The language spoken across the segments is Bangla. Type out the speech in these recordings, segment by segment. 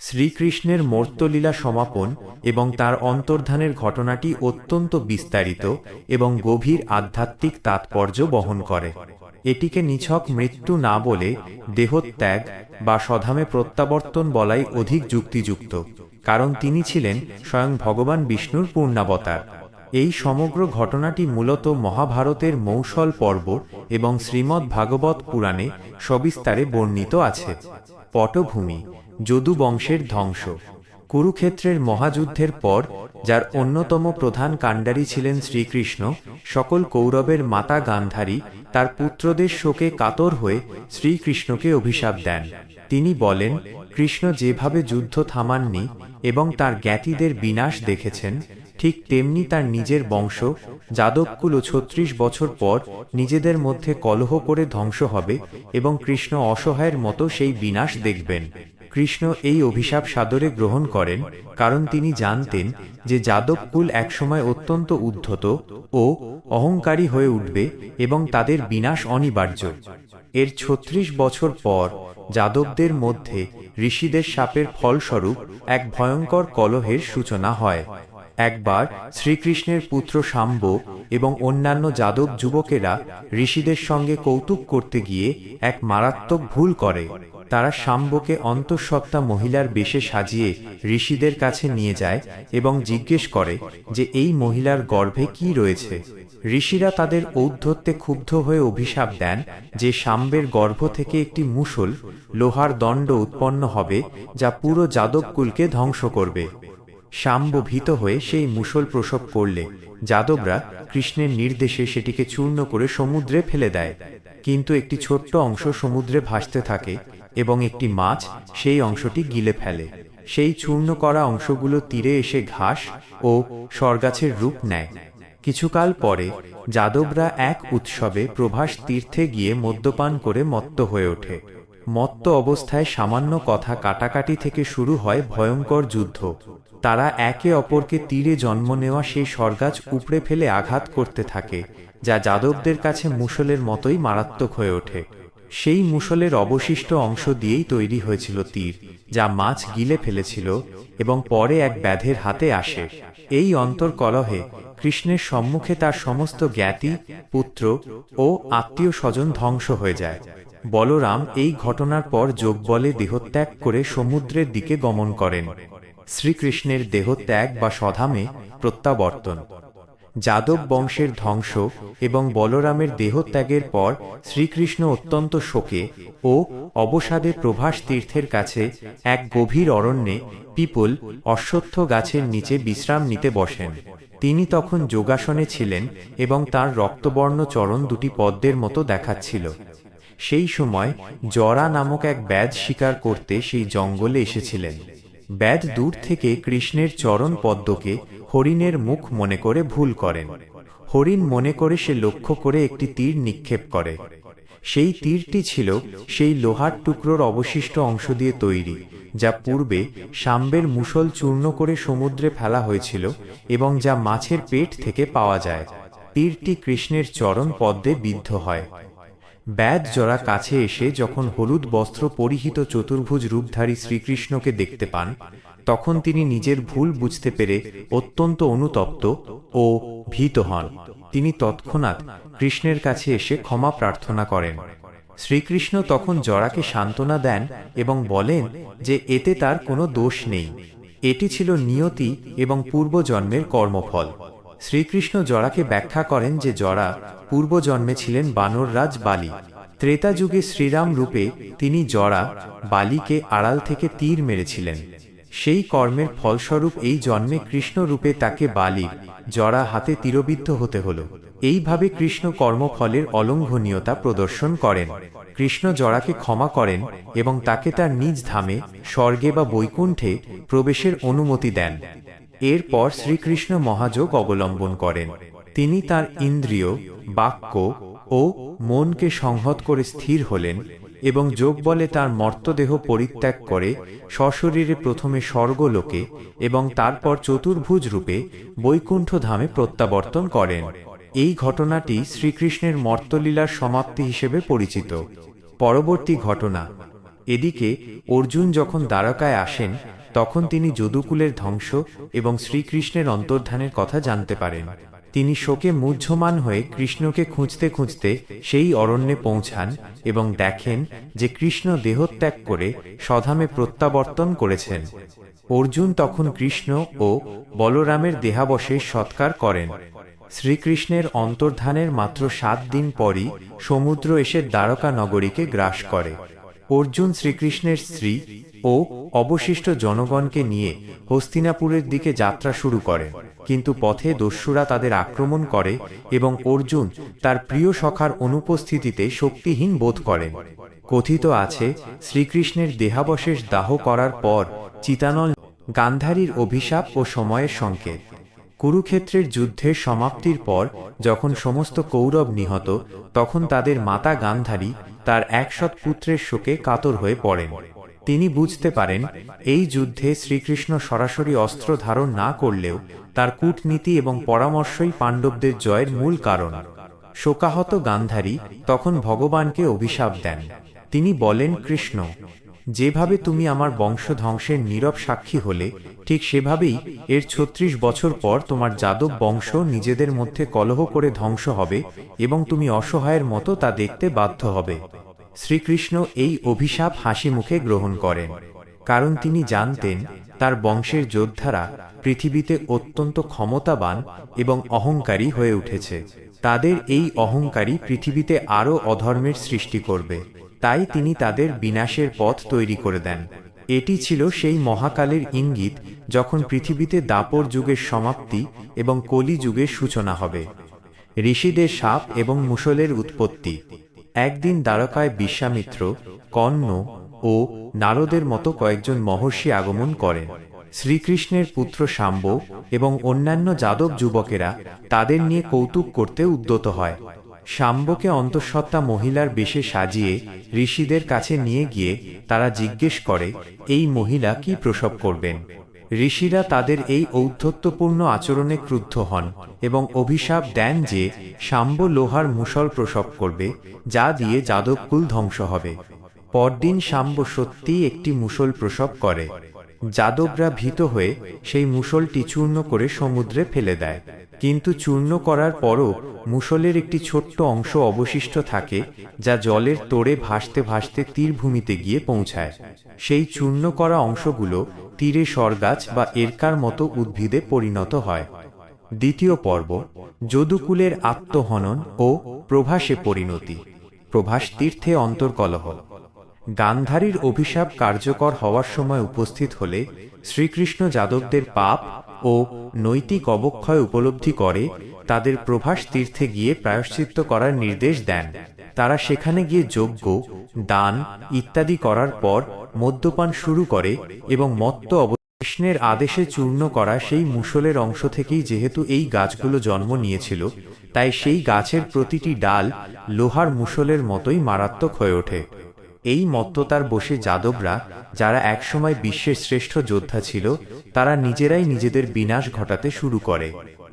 শ্রীকৃষ্ণের মর্তলীলা সমাপন এবং তার অন্তর্ধানের ঘটনাটি অত্যন্ত বিস্তারিত এবং গভীর আধ্যাত্মিক তাৎপর্য বহন করে। এটিকে নিছক মৃত্যু না বলে দেহত্যাগ বা সধামে প্রত্যাবর্তন বলাই অধিক যুক্তিযুক্ত, কারণ তিনি ছিলেন স্বয়ং ভগবান বিষ্ণুর পূর্ণাবতার। এই সমগ্র ঘটনাটি মূলত মহাভারতের মৌসল পর্ব এবং শ্রীমদ্ ভাগবত পুরাণে সবিস্তারে বর্ণিত আছে। পটভূমি যদু বংশের ধ্বংস। কুরুক্ষেত্রের মহাযুদ্ধের পর, যার অন্যতম প্রধান কাণ্ডারি ছিলেন শ্রীকৃষ্ণ, সকল কৌরবের মাতা গান্ধারী তার পুত্রদের শোকে কাতর হয়ে শ্রীকৃষ্ণকে অভিশাপ দেন। তিনি বলেন, কৃষ্ণ যেভাবে যুদ্ধ থামাননি এবং তার জ্ঞাতিদের বিনাশ দেখেছেন, ঠিক তেমনি তার নিজের বংশ যাদবকুল ও ছত্রিশ বছর পর নিজেদের মধ্যে কলহ করে ধ্বংস হবে এবং কৃষ্ণ অসহায়ের মতো সেই বিনাশ দেখবেন। কৃষ্ণ এই অভিশাপ সাদরে গ্রহণ করেন, কারণ তিনি জানতেন যে যাদব কুল একসময় অত্যন্ত উদ্ধত ও অহংকারী হয়ে উঠবে এবং তাদের বিনাশ অনিবার্য। এর ছত্রিশ বছর পর যাদবদের মধ্যে ঋষিদের সাপের ফলস্বরূপ এক ভয়ঙ্কর কলহের সূচনা হয়। একবার শ্রীকৃষ্ণের পুত্র শাম্ব এবং অন্যান্য যাদব যুবকেরা ঋষিদের সঙ্গে কৌতুক করতে গিয়ে এক মারাত্মক ভুল করে। তারা শাম্বকে অন্তঃসত্ত্বা মহিলার বেশে সাজিয়ে ঋষিদের কাছে নিয়ে যায় এবং জিজ্ঞেস করে যে এই মহিলার গর্ভে কি রয়েছে। ঋষিরা তাদের ঔদ্ধত্যে ক্ষুব্ধ হয়ে অভিশাপ দেন যে শাম্বের গর্ভ থেকে একটি মুসল লোহার দণ্ড উৎপন্ন হবে যা পুরো যাদবকুলকে ধ্বংস করবে। শাম্ব ভীত হয়ে সেই মুসল প্রসব করলে, যাদবরা কৃষ্ণের নির্দেশে সেটিকে চূর্ণ করে সমুদ্রে ফেলে দেয়। কিন্তু একটি ছোট্ট অংশ সমুদ্রে ভাসতে থাকে এবং একটি মাছ সেই অংশটি গিলে ফেলে। সেই চূর্ণ করা অংশগুলো তীরে এসে ঘাস ও স্বর্গাছের রূপ নেয়। কিছুকাল পরে যাদবরা এক উৎসবে প্রভাস তীর্থে গিয়ে মদ্যপান করে মত্ত হয়ে ওঠে। মত্ত অবস্থায় সামান্য কথা কাটাকাটি থেকে শুরু হয় ভয়ঙ্কর যুদ্ধ। তারা একে অপরকে তীরে জন্ম নেওয়া সেই স্বর্গাজ উপড়ে ফেলে আঘাত করতে থাকে, যা যাদবদের কাছে মুসলের মতোই মারাত্মক হয়ে ওঠে। সেই মুসলের অবশিষ্ট অংশ দিয়েই তৈরি হয়েছিল তীর, যা মাছ গিলে ফেলেছিল এবং পরে এক ব্যাধের হাতে আসে। এই অন্তর্কলহে কৃষ্ণের সম্মুখে তার সমস্ত জ্ঞাতি, পুত্র ও আত্মীয় স্বজন ধ্বংস হয়ে যায়। বলরাম এই ঘটনার পর যোগবলে দেহত্যাগ করে সমুদ্রের দিকে গমন করেন। শ্রীকৃষ্ণের দেহত্যাগ বা সধামে প্রত্যাবর্তন। যাদব বংশের ধ্বংস এবং বলরামের দেহত্যাগের পর শ্রীকৃষ্ণ অত্যন্ত শোকে ও অবসাদে প্রভাস তীর্থের কাছে এক গভীর অরণ্যে পিপল অশ্বত্থ গাছের নিচে বিশ্রাম নিতে বসেন। তিনি তখন যোগাসনে ছিলেন এবং তার রক্তবর্ণ চরণ দুটি পদ্মের মতো দেখাচ্ছিল। সেই সময় জরা নামক এক ব্যাধ শিকার করতে সেই জঙ্গলে এসেছিলেন। ব্যাধ দূর থেকে কৃষ্ণের চরণ পদ্মকে হরিণের মুখ মনে করে ভুল করেন। হরিণ মনে করে সে লক্ষ্য করে একটি তীর নিক্ষেপ করে। সেই তীরটি ছিল সেই লোহার টুকরোর অবশিষ্ট অংশ দিয়ে তৈরি, যা পূর্বে সাম্বের মুসল চূর্ণ করে সমুদ্রে ফেলা হয়েছিল এবং যা মাছের পেট থেকে পাওয়া যায়। তীরটি কৃষ্ণের চরণ পদ্মে বিদ্ধ হয়। ব্যাদ জরা কাছে এসে যখন হলুদ বস্ত্র পরিহিত চতুর্ভুজ রূপধারী শ্রীকৃষ্ণকে দেখতে পান, তখন তিনি নিজের ভুল বুঝতে পেরে অত্যন্ত অনুতপ্ত ও ভীত হন। তিনি তৎক্ষণাৎ কৃষ্ণের কাছে এসে ক্ষমা প্রার্থনা করেন। শ্রীকৃষ্ণ তখন জরাকে সান্ত্বনা দেন এবং বলেন যে এতে তার কোনো দোষ নেই। এটি ছিল নিয়তি এবং পূর্বজন্মের কর্মফল। শ্রীকৃষ্ণ জরাকে ব্যাখ্যা করেন যে জরা পূর্বজন্মে ছিলেন বানররাজ বালি। ত্রেতা যুগে শ্রীরাম রূপে তিনি জরা বালিকে আড়াল থেকে তীর মেরেছিলেন। সেই কর্মের ফলস্বরূপ এই জন্মে কৃষ্ণ রূপে তাকে বালির জরা হাতে তীরবিদ্ধ হতে হল। এইভাবে কৃষ্ণ কর্মফলের অলঙ্ঘনীয়তা প্রদর্শন করেন। কৃষ্ণ জরাকে ক্ষমা করেন এবং তাকে তার নিজ ধামে, স্বর্গে বা বৈকুণ্ঠে প্রবেশের অনুমতি দেন। এরপর শ্রীকৃষ্ণ মহাযোগ অবলম্বন করেন। তিনি তার ইন্দ্রিয়, বাক্য ও মনকে সংহত করে স্থির হলেন এবং যোগ বলে তার মর্তদেহ পরিত্যাগ করে সশরীরে প্রথমে স্বর্গলোকে এবং তারপর চতুর্ভুজ রূপে বৈকুণ্ঠ ধামে প্রত্যাবর্তন করেন। এই ঘটনাটি শ্রীকৃষ্ণের মর্তলীলার সমাপ্তি হিসেবে পরিচিত। পরবর্তী ঘটনা, এদিকে অর্জুন যখন দ্বারকায় আসেন তখন তিনি যদুকুলের ধ্বংস এবং শ্রীকৃষ্ণের অন্তর্ধানের কথা জানতে পারেন। তিনি শোকে মুহ্যমান হয়ে কৃষ্ণকে খুঁজতে খুঁজতে সেই অরণ্যে পৌঁছান এবং দেখেন যে কৃষ্ণ দেহত্যাগ করে স্বধামে প্রত্যাবর্তন করেছেন। অর্জুন তখন কৃষ্ণ ও বলরামের দেহাবশেষ সৎকার করেন। শ্রীকৃষ্ণের অন্তর্ধানের মাত্র সাত দিন পরই সমুদ্র এসে দ্বারকা নগরীকে গ্রাস করে। অর্জুন শ্রীকৃষ্ণের স্ত্রী ও অবশিষ্ট জনগণকে নিয়ে হস্তিনাপুরের দিকে যাত্রা শুরু করে। কিন্তু পথে দস্যুরা তাদের আক্রমণ করে এবং অর্জুন তার প্রিয় সখার অনুপস্থিতিতে শক্তিহীন বোধ করেন কথিত আছে, শ্রীকৃষ্ণের দেহাবশেষ দাহ করার পর চিতানল গান্ধারীর অভিশাপ ও সময়ের সংকেত। কুরুক্ষেত্রের যুদ্ধের সমাপ্তির পর যখন সমস্ত কৌরব নিহত, তখন তাদের মাতা গান্ধারী তার একশত পুত্রের শোকে কাতর হয়ে পড়েন। তিনি বুঝতে পারেন, এই যুদ্ধে শ্রীকৃষ্ণ সরাসরি অস্ত্র ধারণ না করলেও তার কূটনীতি এবং পরামর্শই পাণ্ডবদের জয়ের মূল কারণ। শোকাহত গান্ধারী তখন ভগবানকে অভিশাপ দেন। তিনি বলেন, কৃষ্ণ, যেভাবে তুমি আমার বংশ ধ্বংসের নীরব সাক্ষী হলে, ঠিক সেভাবেই এর ছত্রিশ বছর পর তোমার যাদব বংশ নিজেদের মধ্যে কলহ করে ধ্বংস হবে এবং তুমি অসহায়ের মতো তা দেখতে বাধ্য হবে। শ্রীকৃষ্ণ এই অভিশাপ হাসি মুখে গ্রহণ করেন, কারণ তিনি জানতেন তার বংশের যোদ্ধারা পৃথিবীতে অত্যন্ত ক্ষমতাবান এবং অহংকারী হয়ে উঠেছে। তাদের এই অহংকারী পৃথিবীতে আরও অধর্মের সৃষ্টি করবে। তাই তিনি তাদের বিনাশের পথ তৈরি করে দেন। এটি ছিল সেই মহাকালের ইঙ্গিত যখন পৃথিবীতে দাপর যুগের সমাপ্তি এবং কলি যুগের সূচনা হবে। ঋষিদের সাপ এবং মুসলের উৎপত্তি। একদিন দ্বারকায় বিশ্বামিত্র, কর্ণ ও নারদের মতো কয়েকজন মহর্ষি আগমন করেন। শ্রীকৃষ্ণের পুত্র শাম্ব এবং অন্যান্য যাদব যুবকেরা তাদের নিয়ে কৌতুক করতে উদ্যত হয়। শাম্বকে অন্তঃসত্ত্বা মহিলার বেশে সাজিয়ে ঋষিদের কাছে নিয়ে গিয়ে তারা জিজ্ঞেস করে, এই মহিলা কি প্রসব করবেন? ঋষিরা তাদের এই ঔদ্ধত্যপূর্ণ আচরণে ক্রুদ্ধ হন এবং অভিশাপ দেন যে শাম্ব লোহার মুসল প্রসব করবে, যা দিয়ে যাদবকুল ধ্বংস হবে। পরদিন শাম্ব সত্যিই একটি মুসল প্রসব করে। যাদবরা ভীত হয়ে সেই মুসলটি চূর্ণ করে সমুদ্রে ফেলে দেয়। কিন্তু চূর্ণ করার পরও মুসলের একটি ছোট্ট অংশ অবশিষ্ট থাকে, যা জলের তোড়ে ভাসতে ভাসতে তীরভূমিতে গিয়ে পৌঁছায়। সেই চূর্ণ করা অংশগুলো তীরে সরগাছ বা এরকার মতো উদ্ভিদে পরিণত হয়। দ্বিতীয় পর্ব, যদুকুলের আত্মহনন ও প্রভাসে পরিণতি। প্রভাস তীর্থে অন্তর্কলহ গান্ধারীর অভিশাপ কার্যকর হওয়ার সময় উপস্থিত হলে শ্রীকৃষ্ণ যাদবদের পাপ ও নৈতিক অবক্ষয় উপলব্ধি করে তাদের প্রভাস তীর্থে গিয়ে প্রায়শ্চিত্ত করার নির্দেশ দেন। তারা সেখানে গিয়ে যজ্ঞ, দান ইত্যাদি করার পর মদ্যপান শুরু করে এবং মত্ত কৃষ্ণের আদেশে চূর্ণ করা সেই মুসলের অংশ থেকেই যেহেতু এই গাছগুলো জন্ম নিয়েছিল, তাই সেই গাছের প্রতিটি ডাল লোহার মুসলের মতোই মারাত্মক হয়ে ওঠে। এই মত্ততার বসে যাদবরা, যারা একসময় বিশ্বের শ্রেষ্ঠ যোদ্ধা ছিল, তারা নিজেরাই নিজেদের বিনাশ ঘটাতে শুরু করে।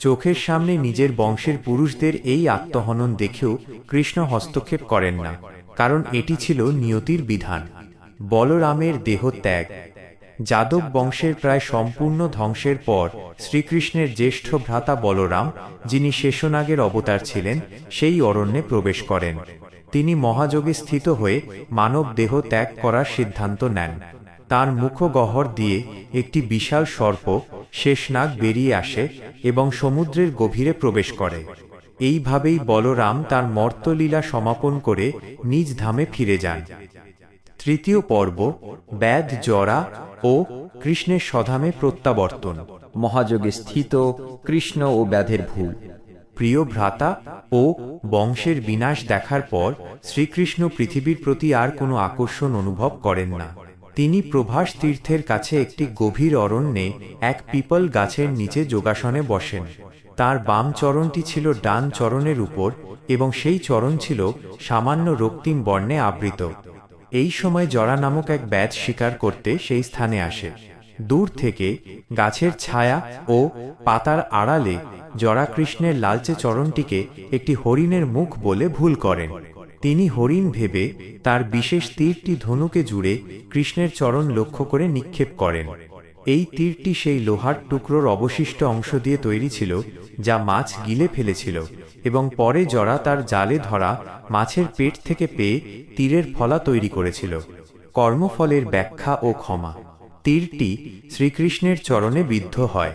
চোখের সামনে নিজের বংশের পুরুষদের এই আত্মহনন দেখেও কৃষ্ণ হস্তক্ষেপ করেন না, কারণ এটি ছিল নিয়তির বিধান। বলরামের দেহত্যাগ যাদব বংশের প্রায় সম্পূর্ণ ধ্বংসের পর শ্রীকৃষ্ণের জ্যেষ্ঠ ভ্রাতা বলরাম, যিনি শেষনাগের অবতার ছিলেন, সেই অরণ্যে প্রবেশ করেন। তিনি মহাযোগে স্থিত হয়ে মানব দেহ ত্যাগ করার সিদ্ধান্ত নেন। তার মুখগহর দিয়ে একটি বিশাল সর্প শেষনাগ বেরিয়ে আসে এবং সমুদ্রের গভীরে প্রবেশ করে। এইভাবেই বলরাম তার মর্তলীলা সমাপন করে নিজ ধামে ফিরে যান। তৃতীয় পর্ব, ব্যাধ, জরা ও কৃষ্ণের স্বধামে প্রত্যাবর্তন। মহাযোগে স্থিত কৃষ্ণ ও ব্যাধের ভুল। প্রিয় ভ্রাতা ও বংশের বিনাশ দেখার পর শ্রীকৃষ্ণ পৃথিবীর প্রতি আর কোনো আকর্ষণ অনুভব করেন না। তিনি প্রভাস তীর্থের কাছে একটি গভীর অরণ্যে এক পিপল গাছের নিচে যোগাসনে বসেন। তার বাম চরণটি ছিল ডান চরণের উপর এবং সেই চরণ ছিল সামান্য রক্তিম বর্ণে আবৃত। এই সময় জরা নামক এক ব্যাচ শিকার করতে সেই স্থানে আসে। দূর থেকে গাছের ছায়া ও পাতার আড়ালে জরা কৃষ্ণের লালচে চরণটিকে একটি হরিণের মুখ বলে ভুল করেন। তিনি হরিণ ভেবে তার বিশেষ তীরটি ধনুকে জুড়ে কৃষ্ণের চরণ লক্ষ্য করে নিক্ষেপ করেন। এই তীরটি সেই লোহার টুকরোর অবশিষ্ট অংশ দিয়ে তৈরি ছিল, যা মাছ গিলে ফেলেছিল এবং পরে জরা তার জালে ধরা মাছের পেট থেকে পেয়ে তীরের ফলা তৈরি করেছিল। কর্মফলের ব্যাখ্যা ও ক্ষমা। তীরটি শ্রীকৃষ্ণের চরণে বিদ্ধ হয়।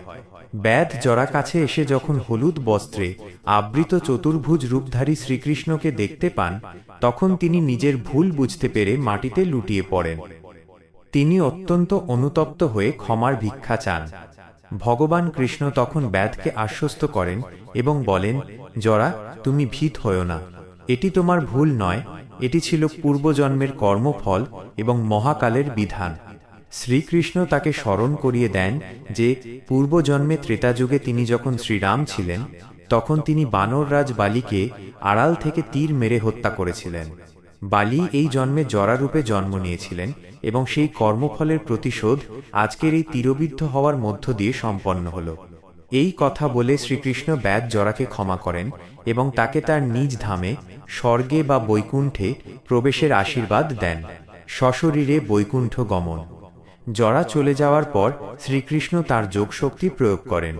ব্যাধ জরা কাছে এসে যখন হলুদ বস্ত্রে আবৃত চতুর্ভুজ রূপধারী শ্রীকৃষ্ণকে দেখতে পান, তখন তিনি নিজের ভুল বুঝতে পেরে মাটিতে লুটিয়ে পড়েন। তিনি অত্যন্ত অনুতপ্ত হয়ে ক্ষমার ভিক্ষা চান। ভগবান কৃষ্ণ তখন ব্যাধকে আশ্বস্ত করেন এবং বলেন, জরা, তুমি ভীত হও না। এটি তোমার ভুল নয়। এটি ছিল পূর্বজন্মের কর্মফল এবং মহাকালের বিধান। শ্রীকৃষ্ণ তাকে স্মরণ করিয়ে দেন যে পূর্বজন্মে ত্রেতাযুগে তিনি যখন শ্রীরাম ছিলেন, তখন তিনি বানররাজ বালিকে আড়াল থেকে তীর মেরে হত্যা করেছিলেন। বালি এই জন্মে জরারূপে জন্ম নিয়েছিলেন এবং সেই কর্মফলের প্রতিশোধ আজকের এই তীরবিদ্ধ হওয়ার মধ্য দিয়ে সম্পন্ন হল। এই কথা বলে শ্রীকৃষ্ণ ব্যাদ জরাকে ক্ষমা করেন এবং তাকে তার নিজ ধামে, স্বর্গে বা বৈকুণ্ঠে প্রবেশের আশীর্বাদ দেন। সশরীরে বৈকুণ্ঠ গমন। জরা চলে যাওয়ার পর শ্রীকৃষ্ণ তার যোগশক্তি প্রয়োগ করেন।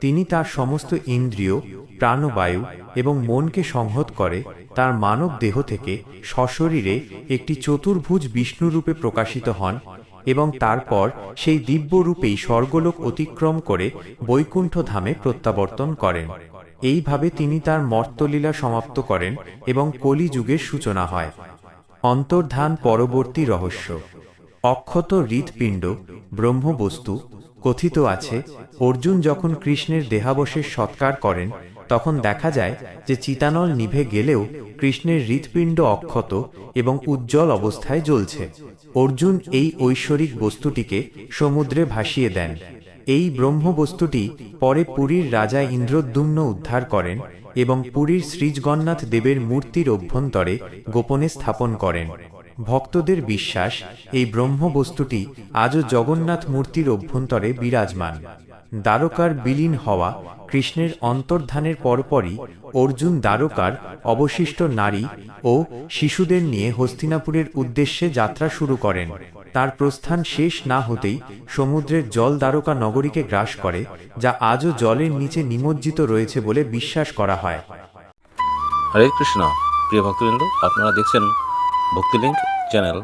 তিনি তার সমস্ত ইন্দ্রিয়, প্রাণবায়ু এবং মনকে সংহত করে তার মানব দেহ থেকে সশরীরে একটি চতুর্ভুজ বিষ্ণুরূপে প্রকাশিত হন এবং তারপর সেই দিব্য রূপেই স্বর্গলোক অতিক্রম করে বৈকুণ্ঠ ধামে প্রত্যাবর্তন করেন। এইভাবে তিনি তার মর্তলীলা সমাপ্ত করেন এবং কলিযুগের সূচনা হয়। অন্তর্ধান পরবর্তী রহস্য। অক্ষত হৃৎপিণ্ড, ব্রহ্মবস্তু, কথিত আছে, অর্জুন যখন কৃষ্ণের দেহাবশেষ সৎকার করেন, তখন দেখা যায় যে চিতানল নিভে গেলেও কৃষ্ণের হৃৎপিণ্ড অক্ষত এবং উজ্জ্বল অবস্থায় জ্বলছে। অর্জুন এই ঐশ্বরিক বস্তুটিকে সমুদ্রে ভাসিয়ে দেন। এই ব্রহ্মবস্তুটি পরে পুরীর রাজা ইন্দ্রদ্যুম্ন উদ্ধার করেন এবং পুরীর শ্রীজগন্নাথ দেবের মূর্তির অভ্যন্তরে গোপনে স্থাপন করেন। ভক্তদের বিশ্বাস, এই ব্রহ্মবস্তুটি আজও জগন্নাথ মূর্তির অভ্যন্তরে বিরাজমান। দ্বারকার বিলীন হওয়া কৃষ্ণের অন্তর্ধানের পরপরই অর্জুন দ্বারকার অবশিষ্ট নারী ও শিশুদের নিয়ে হস্তিনাপুরের উদ্দেশ্যে যাত্রা শুরু করেন। তার প্রস্থান শেষ না হতেই সমুদ্রের জল দ্বারকা নগরীকে গ্রাস করে, যা আজও জলের নিচে নিমজ্জিত রয়েছে বলে বিশ্বাস করা হয়। হরে কৃষ্ণ, প্রিয় ভক্তবৃন্দ, আপনারা দেখছেন ভক্তিলিঙ্ক চ্যানেল